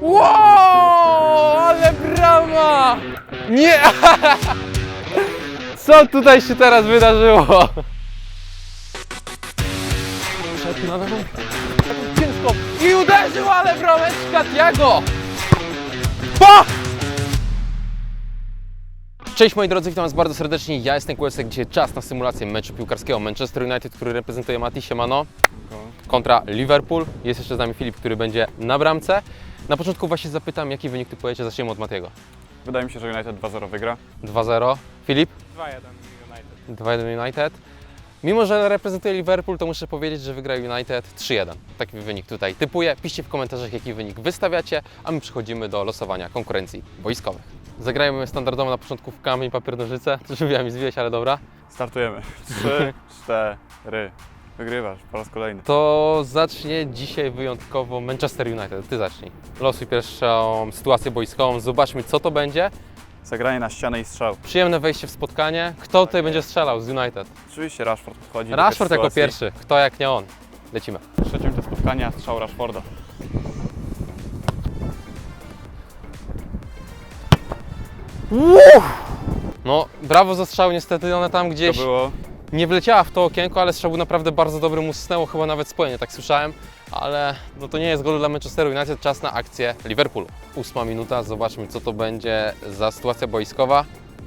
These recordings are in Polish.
Wow, ale brama! Nie! Co tutaj się teraz wydarzyło? Na lewą. Ciężko. I uderzył, ale brameczka Tiago! Pa! Cześć moi drodzy, witam Was bardzo serdecznie. Ja jestem Kłesek. Dzisiaj czas na symulację meczu piłkarskiego Manchester United, który reprezentuje Mati Siemano kontra Liverpool. Jest jeszcze z nami Filip, który będzie na bramce. Na początku właśnie zapytam, jaki wynik typujecie? Zaczniemy od Matiego. Wydaje mi się, że United 2-0 wygra. 2-0. Filip? 2-1 United. 2-1 United. Mimo, że reprezentuje Liverpool, to muszę powiedzieć, że wygra United 3-1. Taki wynik tutaj typuję. Piszcie w komentarzach, jaki wynik wystawiacie, a my przechodzimy do losowania konkurencji wojskowych. Zagrajmy standardowo na początku w kamień, papier, nożyce. Żeby mi zwijać, ale dobra. Startujemy. 3, 4. Wygrywasz po raz kolejny. To zacznie dzisiaj wyjątkowo Manchester United. Ty zacznij. Losuj pierwszą sytuację boiskową, zobaczmy co to będzie. Zagranie na ścianę i strzał. Przyjemne wejście w spotkanie. Kto tutaj będzie strzelał z United? Oczywiście Rashford podchodzi. do Rashford jako sytuacji. pierwszy. Kto jak nie on? Lecimy. Trzecią to spotkania strzał Rashforda. No, brawo za strzał, niestety one tam To gdzieś było nie wleciała w to okienko, ale strzał był naprawdę bardzo dobry, mu snęło chyba nawet spojenie, tak słyszałem, ale no to nie jest gol dla Manchesteru United, czas na akcję Liverpoolu. Ósma minuta, zobaczmy co to będzie za sytuacja boiskowa.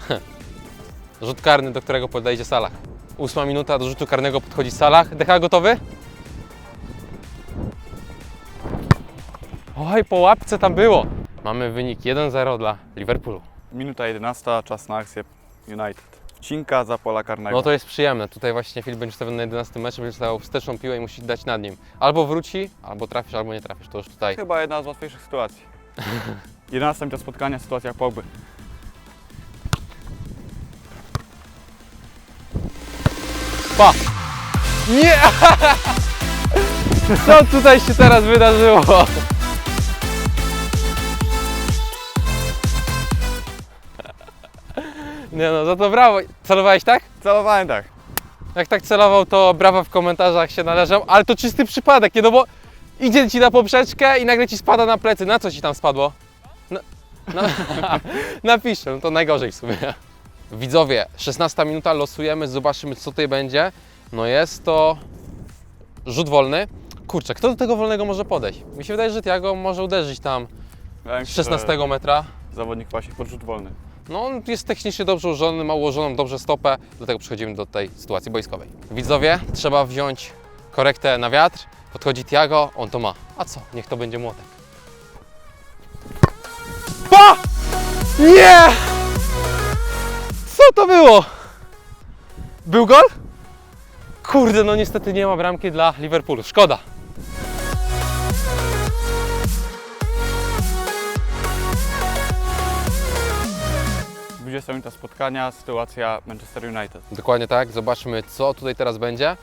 Rzut karny, do którego podejdzie Salah. Ósma minuta, do rzutu karnego podchodzi Salah. Decha gotowy? Oj, po łapce tam było. Mamy wynik 1-0 dla Liverpoolu. minuta 11, czas na akcję United. Wcinka za pola karnego. No to jest przyjemne. Tutaj właśnie Filip będzie ustawiony na 11 meczu, będzie stał wsteczną piłę i musi dać nad nim. Albo wróci, albo trafisz, albo nie trafisz. To już tutaj. Chyba jedna z łatwiejszych sytuacji. 11 to spotkania, sytuacja Pogby. Pa! Nie! Co tutaj się teraz wydarzyło? Nie no, za to brawo. Celowałeś tak? Celowałem tak. Jak tak celował, to brawa w komentarzach się należą, ale to czysty przypadek, nie? No bo idzie ci na poprzeczkę i nagle ci spada na plecy. Na co ci tam spadło? Na, na, napiszę, no to najgorzej w sumie. Widzowie, 16 minuta, losujemy, zobaczymy co tutaj będzie. No jest to rzut wolny. Kurczę, kto do tego wolnego może podejść? Mi się wydaje, że Tiago może uderzyć tam z się, 16 że metra. Zawodnik właśnie podrzut wolny. No, on jest technicznie dobrze ułożony, ma ułożoną dobrze stopę, dlatego przechodzimy do tej sytuacji boiskowej. Widzowie, trzeba wziąć korektę na wiatr. Podchodzi Tiago, on to ma. A co? Niech to będzie młotek. Pa! Nie! Co to było? Był gol? Kurde, no niestety nie ma bramki dla Liverpoolu. Szkoda. W 20 minuta spotkania, sytuacja Manchester United. Dokładnie tak. Zobaczmy, co tutaj teraz będzie.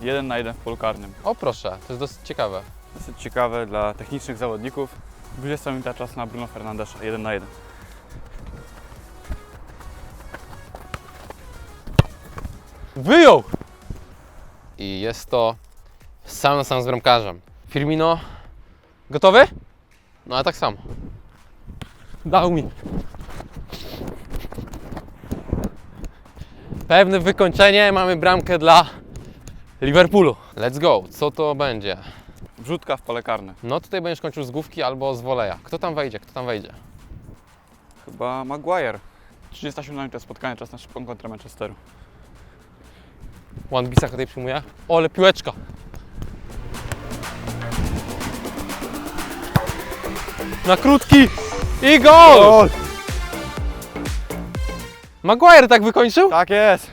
Jeden na jeden w polu karnym. O proszę, to jest dosyć ciekawe. Dosyć ciekawe dla technicznych zawodników. 20 minuta czas na Bruno Fernandesza, 1 na 1. Wyjął! I jest to sam na sam z bramkarzem. Firmino, gotowy? No a tak samo. Dał mi. Pewne wykończenie, mamy bramkę dla Liverpoolu. Let's go, co to będzie? Wrzutka w pole karne. No tutaj będziesz kończył z główki albo z woleja. Kto tam wejdzie, kto tam wejdzie? Chyba Maguire. 37 minuta spotkania, czas na szybką kontrę Manchesteru. One Bisa tutaj przyjmuje. O, ale piłeczka. Na krótki i gol! Maguire tak wykończył? Tak jest!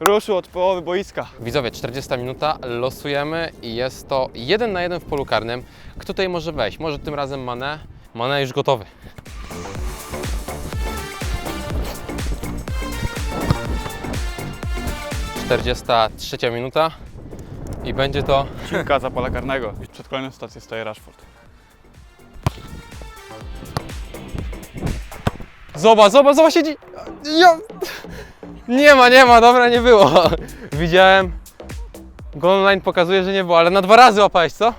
Ruszył od połowy boiska. Widzowie, 40 minuta, losujemy i jest to jeden na jeden w polu karnym. Kto tutaj może wejść? Może tym razem Mane? Mane już gotowy. Czterdziesta trzecia minuta i będzie to Cinka za pola karnego. Przed kolejną stacją staje Rashford. Zobacz, zobacz, zobacz, siedzi. Ja... Nie ma, nie ma, dobra, nie było. Widziałem. Go online pokazuje, że nie było, ale na dwa razy łapałeś, co?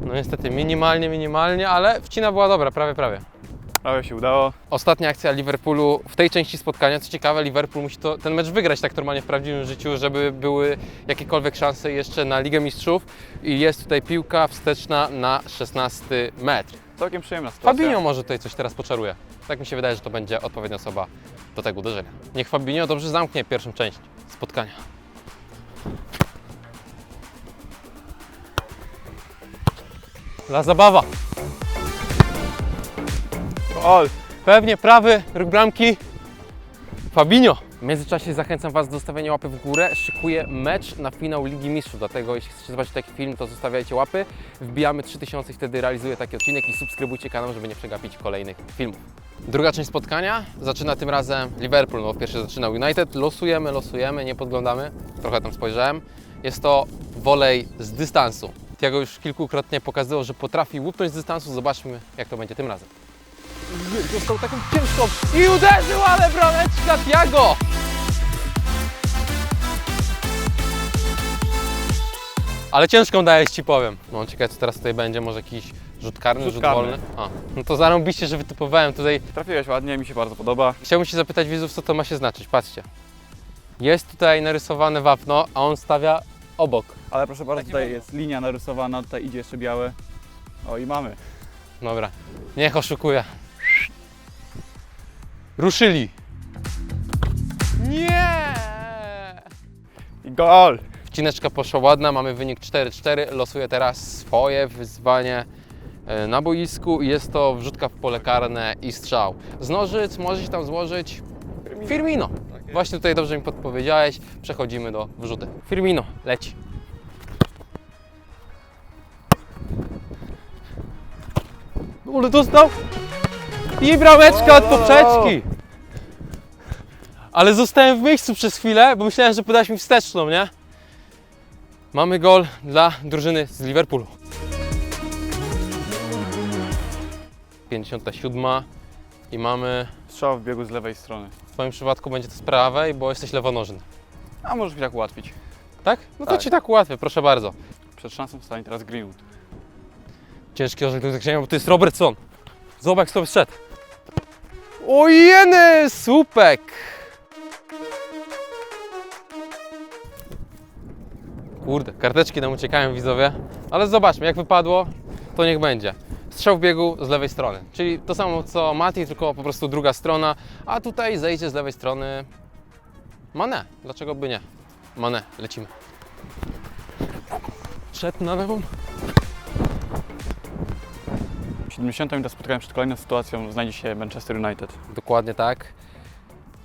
No niestety minimalnie, minimalnie, ale wcina była dobra, prawie, prawie. Prawie się udało. Ostatnia akcja Liverpoolu w tej części spotkania. Co ciekawe, Liverpool musi to, ten mecz wygrać tak normalnie w prawdziwym życiu, żeby były jakiekolwiek szanse jeszcze na Ligę Mistrzów. I jest tutaj piłka wsteczna na 16 metr. Całkiem przyjemna sytuacja. Fabinho może tutaj coś teraz poczaruje. Tak mi się wydaje, że to będzie odpowiednia osoba do tego uderzenia. Niech Fabinho dobrze zamknie pierwszą część spotkania. Dla zabawa. Gol! Pewnie prawy róg bramki. Fabinho. W międzyczasie zachęcam Was do zostawienia łapy w górę. Szykuję mecz na finał Ligi Mistrzów, dlatego jeśli chcecie zobaczyć taki film, to zostawiajcie łapy. Wbijamy 3000 i wtedy realizuję taki odcinek i subskrybujcie kanał, żeby nie przegapić kolejnych filmów. Druga część spotkania zaczyna tym razem Liverpool, no pierwszy zaczynał United. Losujemy, losujemy, nie podglądamy. Trochę tam spojrzałem. Jest to wolej z dystansu. Tiago już kilkukrotnie pokazywał, że potrafi łupnąć z dystansu. Zobaczmy, jak to będzie tym razem. Dostał taką ciężką i uderzył, ale brameczka Tiago! Ale ciężką dajesz ci powiem. No ciekawe co teraz tutaj będzie, może jakiś rzut karny, rzut, Rzut karny. wolny. A, no to zarąbiście, że wytypowałem tutaj. Trafiłeś ładnie, mi się bardzo podoba. Chciałbym się zapytać widzów, co to ma się znaczyć. Patrzcie. Jest tutaj narysowane wapno, a on stawia obok. Ale proszę bardzo, Taki tutaj wolno. jest linia narysowana, tutaj idzie jeszcze białe. O i mamy. Dobra, niech oszukuje. Ruszyli. Nie! Gol! Wcineczka poszła ładna, mamy wynik 4-4. Losuję teraz swoje wyzwanie e, na boisku i jest to wrzutka w pole karne i strzał. Z nożyc może się tam złożyć Firmino. Właśnie tutaj dobrze mi podpowiedziałeś. Przechodzimy do wrzuty. Firmino, leci. Ale dostał! I brameczka od poprzeczki! Ale zostałem w miejscu przez chwilę, bo myślałem, że podałeś mi wsteczną, nie? Mamy gol dla drużyny z Liverpoolu. 57 i mamy, Strzał w biegu z lewej strony. w Twoim przypadku będzie to z prawej, bo jesteś lewonożny. A możesz mi tak ułatwić. Tak? No to Tak. Ci tak ułatwię, proszę bardzo. Przed szansą stanie teraz Greenwood. Ciężki orzech do zagrzenia, bo to jest Robertson. Zobacz, sobie wszedł. O jeny, słupek! Kurde, karteczki nam uciekają widzowie, ale zobaczmy, jak wypadło, to niech będzie. Strzał w biegu z lewej strony, czyli to samo co Mati, tylko po prostu druga strona, a tutaj zejdzie z lewej strony Mane. Dlaczego by nie? Mane, lecimy. Szedł na lewą. W 70 minutach spotkałem przed kolejną sytuacją, znajdzie się Manchester United. Dokładnie tak.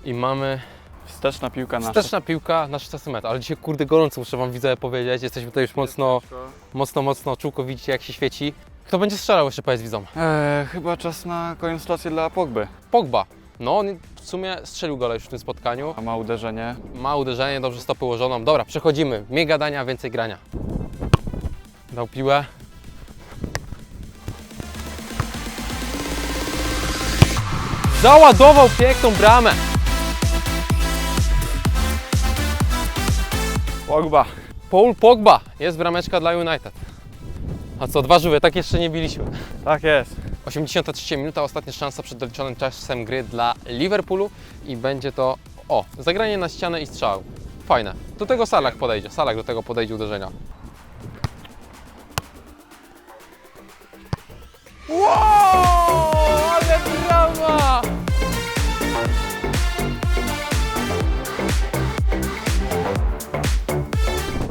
I mamy Wsteczna piłka na wsteczna piłka na 16 metrów, ale dzisiaj kurde gorąco muszę Wam widzę powiedzieć, jesteśmy tutaj już mocno, mocno, mocno czułko widzicie jak się świeci. Kto będzie strzelał jeszcze powiedz widzom? Eee, chyba czas na kolejną sytuację dla Pogby. Pogba. No on w sumie strzelił gola już w tym spotkaniu. A ma uderzenie. Ma uderzenie, dobrze stopy ułożoną. Dobra, przechodzimy. Mniej gadania, więcej grania. Dał piłę. Załadował piękną bramę. Pogba! Paul Pogba. Jest brameczka dla United. A co, dwa żywe, tak jeszcze nie biliśmy. Tak jest. 83 minuta, ostatnia szansa przed doliczonym czasem gry dla Liverpoolu i będzie to, o, zagranie na ścianę i strzał. Fajne. Do tego Salah podejdzie, Salah do tego podejdzie uderzenia. Wow,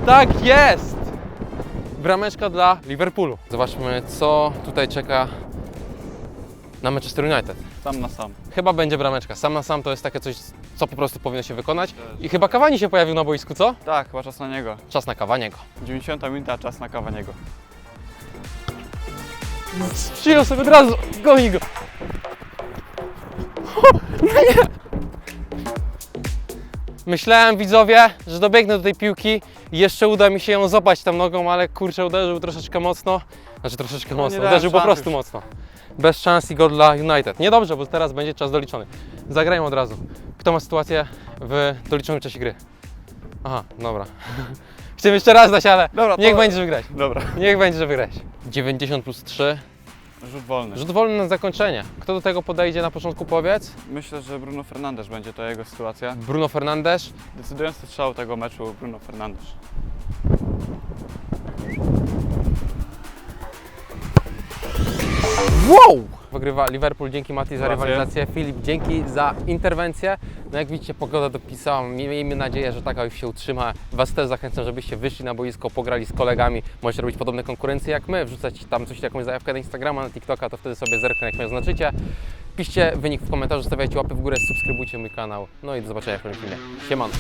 Tak jest! Brameczka dla Liverpoolu. Zobaczmy, co tutaj czeka na Manchester United. Sam na sam. Chyba będzie brameczka. Sam na sam to jest takie coś, co po prostu powinno się wykonać. I chyba Kawani się pojawił na boisku, co? Tak, chyba czas na niego. Czas na Kawaniego. 90 minuta, czas na Kawaniego. Przyjął sobie od razu, goni go. No nie. Myślałem, widzowie, że dobiegnę do tej piłki jeszcze uda mi się ją złapać tam nogą, ale kurczę, uderzył troszeczkę mocno. Znaczy troszeczkę No mocno, dałem uderzył po szans prostu już. mocno. Bez szans i gol dla United. Niedobrze, bo teraz będzie czas doliczony. Zagrajmy od razu. Kto ma sytuację w doliczonym czasie gry? Aha, dobra. Chciałem jeszcze raz dać, ale Dobra, to- niech będzie, że wygrać. Dobra. Niech będzie, że wygrać. 90 plus 3. Rzut wolny. Rzut wolny na zakończenie. Kto do tego podejdzie na początku powiedz? Myślę, że Bruno Fernandes będzie to jego sytuacja. Bruno Fernandes. Decydujący strzał tego meczu Bruno Fernandes. Wow! Wygrywa Liverpool, dzięki Mati za rywalizację. Filip, dzięki za interwencję. No jak widzicie, pogoda dopisała. Miejmy nadzieję, że taka już się utrzyma. Was też zachęcam, żebyście wyszli na boisko, pograli z kolegami. Możecie robić podobne konkurencje jak my, wrzucać tam coś, jakąś zajawkę na Instagrama, na TikToka, to wtedy sobie zerknę, jak mnie oznaczycie. Piszcie wynik w komentarzu, stawiajcie łapy w górę, subskrybujcie mój kanał. No i do zobaczenia w kolejnym filmie. Siemano!